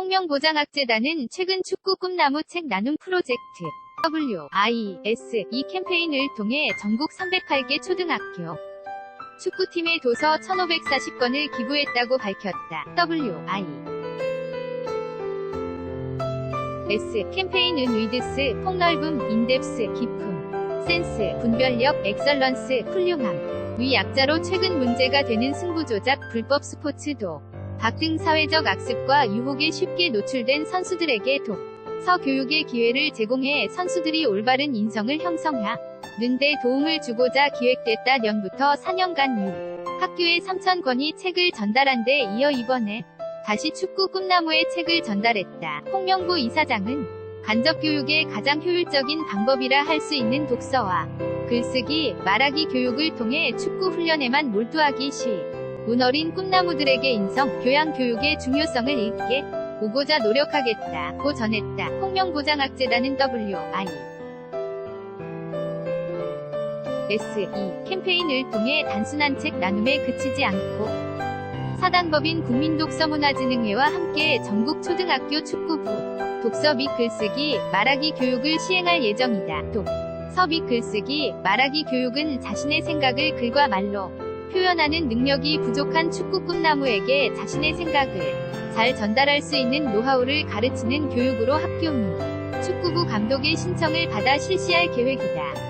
홍명보장학재단은 최근 축구 꿈나무 책 나눔 프로젝트 W, I, S, 이 캠페인을 통해 전국 308개 초등학교 축구팀의 도서 1540권을 기부했다고 밝혔다. W, I, S 캠페인은 위드스, 폭넓음, 인뎁스, 깊음, 센스, 분별력, 엑설런스, 훌륭함, 위 약자로 최근 문제가 되는 승부조작, 불법 스포츠도, 박등 사회적 악습과 유혹에 쉽게 노출된 선수들에게 독, 서 교육의 기회를 제공해 선수들이 올바른 인성을 형성하, 는데 도움을 주고자 기획됐다 년부터 4년간 유, 학교에 3,000권이 책을 전달한 데 이어 이번에 다시 축구 꿈나무의 책을 전달했다. 홍명보 이사장은 간접 교육의 가장 효율적인 방법이라 할 수 있는 독서와 글쓰기, 말하기 교육을 통해 축구 훈련에만 몰두하기 시 운어린 꿈나무들에게 인성, 교양 교육의 중요성을 읽게 보고자 노력하겠다. 고 전했다. 홍명보장학재단은 W, I, S, E 캠페인을 통해 단순한 책 나눔에 그치지 않고 사단법인 국민독서문화진흥회와 함께 전국 초등학교 축구부 독서 및 글쓰기, 말하기 교육을 시행할 예정이다. 독, 서 및 글쓰기, 말하기 교육은 자신의 생각을 글과 말로 표현하는 능력이 부족한 축구 꿈나무에게 자신의 생각을 잘 전달할 수 있는 노하우를 가르치는 교육으로 학교 및 축구부 감독의 신청을 받아 실시할 계획이다.